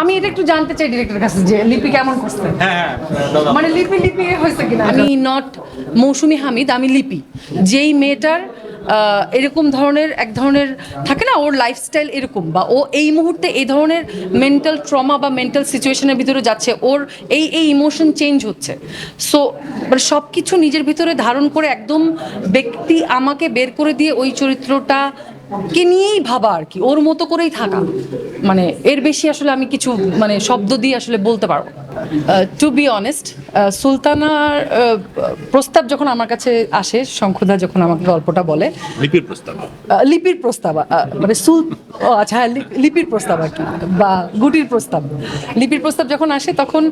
আমি এটা একটু জানতে চাই ডিরেক্টরের কাছে যে লিপি কেমন করছে? হ্যাঁ মানে লিপি লিপি হয়েছে কিনা? আমি নট মৌসুমি হামিদ আমি লিপি। যেই মেয়েটার এরকম ধরনের এক ধরনের থাকে না ওর লাইফস্টাইল এরকম বা ও এই মুহূর্তে এই ধরনের মেন্টাল ট্রমা বা মেন্টাল সিচুয়েশনের ভিতরে যাচ্ছে ওর এই এই ইমোশন চেঞ্জ হচ্ছে। সো মানে সব কিছু নিজের ভিতরে ধারণ করে একদম ব্যক্তি আমাকে বের করে দিয়ে ওই চরিত্রটা কে নিয়েই ভাবা আর কি, ওর মতো করেই থাকা। মানে এর বেশি আসলে আমি কিছু মানে শব্দ দিয়ে আসলে বলতে পারব টু বি অনেস্ট সুলতানার প্রস্তাব যখন আমার কাছে আসে শঙ্খদা যখন আমাকে গল্পটা বলে লিপির প্রস্তাব। লিপির প্রস্তাব মানে সুল আচ্ছা হ্যাঁ, লিপির প্রস্তাব আর কি বা গুটির প্রস্তাব। লিপির প্রস্তাব যখন আসে তখন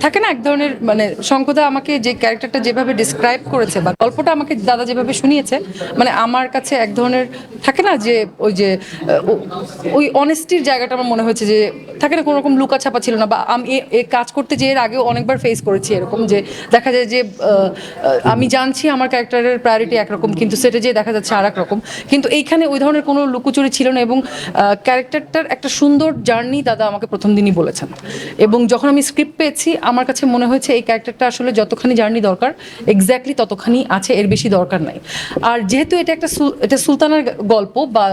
থাকে না এক ধরনের মানে শঙ্কদা আমাকে যে ক্যারেক্টারটা যেভাবে ডিসক্রাইব করেছে বা গল্পটা আমাকে দাদা যেভাবে শুনিয়েছে মানে আমার কাছে এক ধরনের থাকে না যে ওই যে ওই অনেস্টির জায়গাটা আমার মনে হয়েছে যে থাকে না কোনো রকম লুকা ছাপা ছিল না বা আমি এ- এ কাজ করতে যে এর আগেও অনেকবার ফেস করেছি এরকম যে দেখা যায় যে আমি জানছি আমার ক্যারেক্টারের প্রায়োরিটি একরকম, কিন্তু সেটা যে দেখা যাচ্ছে আর রকম। কিন্তু এইখানে ওই ধরনের কোনো লুকোচুরি ছিল না এবং ক্যারেক্টারটার একটা সুন্দর জার্নি দাদা আমাকে প্রথম দিনই বলেছেন। এবং যখন আমি স্ক্রিপ্ট পেয়েছি, আমার কাছে মনে হয়েছে এই ক্যারেক্টারটা আসলে যতখানি জার্নি দরকার এক্স্যাক্টলি ততখানি আছে, এর বেশি দরকার নাই। আর যেহেতু এটা একটা এটা সুলতানার গল্প বা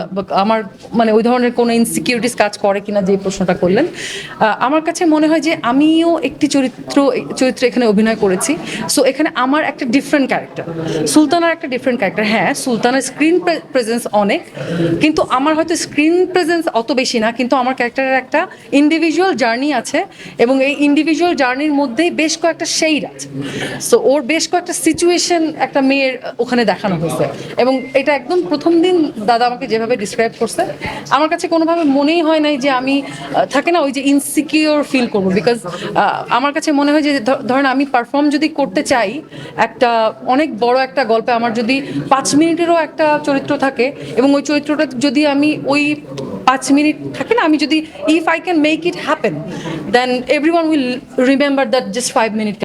আমার মানে ওই ধরনের কোনো ইনসিকিউরিটিস কাজ করে কিনা যে প্রশ্নটা করলেন আমার কাছে মনে হয় যে আমিও একটি চরিত্র, চরিত্রে এখানে অভিনয় করেছি। সো এখানে আমার একটা ডিফারেন্ট ক্যারেক্টার সুলতানার একটা ডিফারেন্ট ক্যারেক্টার হ্যাঁ সুলতানের স্ক্রিন প্রেজেন্স অনেক, কিন্তু আমার হয়তো স্ক্রিন প্রেজেন্স অত বেশি না, কিন্তু আমার ক্যারেক্টারের একটা ইন্ডিভিজুয়াল জার্নি আছে এবং এই ইন্ডিভিজুয়াল জার্নির মধ্যেই বেশ কয়েকটা শেড আছে। সো ওর বেশ কয়েকটা সিচুয়েশন একটা মেয়ের ওখানে দেখানো হয়েছে। এবং এটা একদম প্রথম দিন দাদা আমাকে যেভাবে ডিসক্রাইব করছে, আমার কাছে কোনোভাবে মনেই হয় নাই যে আমি থাকে না ওই যে ইনসিকিওর ফিল করব বিকজ আমার কাছে মনে হয় যে ধরেন আমি পারফর্ম যদি করতে চাই, একটা অনেক বড় একটা গল্পে আমার যদি পাঁচ মিনিটেরও একটা চরিত্র থাকে এবং ওই চরিত্রটা যদি আমি ওই পাঁচ মিনিট থাকে না, আমি যদি if I can make it happen then every one will remember that just five minute